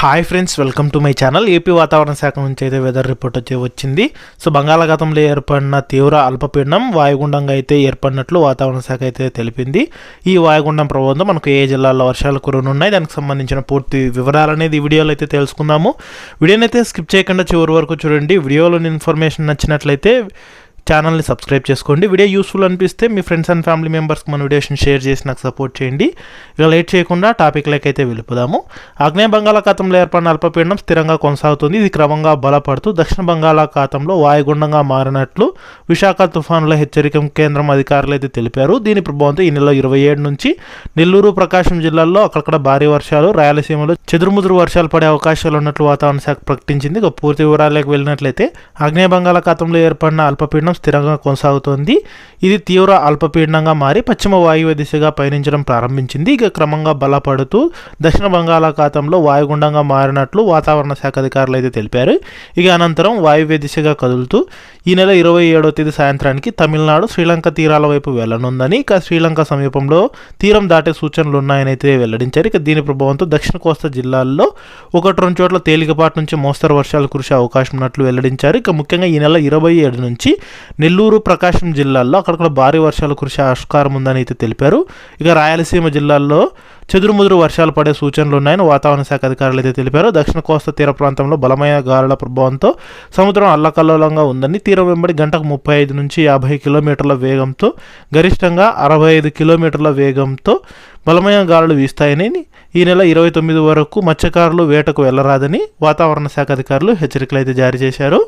Hi friends welcome to my channel AP వాతావరణ శాఖ నుంచి అయితే వెదర్ రిపోర్ట్ వచ్చి వచ్చింది. సో బంగాళాఖాతంలో ఏర్పడిన తీవ్ర అల్పపీడనం వాయుగుండంగా అయితే ఏర్పడినట్లు వాతావరణ శాఖ అయితే తెలిపింది. ఈ వాయుగుండం ప్రభావంతో మనకు ఏ జిల్లాల్లో వర్షాలు కురనున్నాయి దానికి సంబంధించిన పూర్తి వివరాలు అనేది ఈ వీడియోలో అయితే తెలుసుకుందాము. వీడియోని అయితే స్కిప్ చేయకుండా చివరి వరకు చూడండి. వీడియోలోని ఇన్ఫర్మేషన్ నచ్చినట్లయితే ఛానల్ని సబ్స్క్రైబ్ చేసుకోండి. వీడియో యూస్ఫుల్ అనిపిస్తే మీ ఫ్రెండ్స్ అండ్ ఫ్యామిలీ మెంబర్స్కి మన వీడియోస్ని షేర్ చేసి నాకు సపోర్ట్ చేయండి. ఇక లేట్ చేయకుండా టాపిక్లోకి అయితే వెళ్ళిపోదాము. ఆగ్నేయ బంగాళాఖాతంలో ఏర్పడిన అల్పపీడనం స్థిరంగా కొనసాగుతుంది. ఇది క్రమంగా బలపడుతూ దక్షిణ బంగాళాఖాతంలో వాయుగుండంగా మారినట్లు విశాఖ తుఫానుల హెచ్చరిక కేంద్రం అధికారులు అయితే తెలిపారు. దీని ప్రభావంతో ఈ నెల ఇరవై ఏడు నుంచి నెల్లూరు ప్రకాశం జిల్లాల్లో అక్కడక్కడ భారీ వర్షాలు రాయలసీమలో చెదురుముదురు వర్షాలు పడే అవకాశాలు ఉన్నట్లు వాతావరణ శాఖ ప్రకటించింది. ఇక పూర్తి వివరాలకు వెళ్ళినట్లయితే ఆగ్నేయ బంగాళాఖాతంలో ఏర్పడిన అల్పపీడనం స్థిరంగా కొనసాగుతోంది. ఇది తీవ్ర అల్పపీడనంగా మారి పశ్చిమ వాయువ్య దిశగా పయనించడం ప్రారంభించింది. ఇక క్రమంగా బలపడుతూ దక్షిణ బంగాళాఖాతంలో వాయుగుండంగా మారినట్లు వాతావరణ శాఖ అధికారులు అయితే తెలిపారు. ఇక అనంతరం వాయువ్య దిశగా కదులుతూ ఈ నెల ఇరవై ఏడవ తేదీ సాయంత్రానికి తమిళనాడు శ్రీలంక తీరాల వైపు వెళ్ళనుందని ఇక శ్రీలంక సమీపంలో తీరం దాటే సూచనలు ఉన్నాయని అయితే వెల్లడించారు. ఇక దీని ప్రభావంతో దక్షిణ కోస్తా జిల్లాల్లో ఒకటి రెండు చోట్ల తేలికపాటి నుంచి మోస్తరు వర్షాలు కురిసే అవకాశం ఉన్నట్లు వెల్లడించారు. ఇక ముఖ్యంగా ఈ నెల ఇరవై ఏడు నుంచి నెల్లూరు ప్రకాశం జిల్లాల్లో అక్కడక్కడ భారీ వర్షాలు కురిసే ఆస్కారం ఉందని అయితే తెలిపారు. ఇక రాయలసీమ జిల్లాల్లో చెదురుముదురు వర్షాలు పడే సూచనలు ఉన్నాయని వాతావరణ శాఖ అధికారులు అయితే తెలిపారు. దక్షిణ కోస్తా తీర ప్రాంతంలో బలమైన గాలుల ప్రభావంతో సముద్రం అల్లకల్లోలంగా ఉందని తీరం వెంబడి గంటకు ముప్పై ఐదు నుంచి యాభై కిలోమీటర్ల వేగంతో గరిష్టంగా అరవై ఐదు కిలోమీటర్ల వేగంతో బలమైన గాలులు వీస్తాయని ఈ నెల ఇరవై తొమ్మిది వరకు మత్స్యకారులు వేటకు వెళ్ళరాదని వాతావరణ శాఖ అధికారులు హెచ్చరికలు అయితే జారీ చేశారు.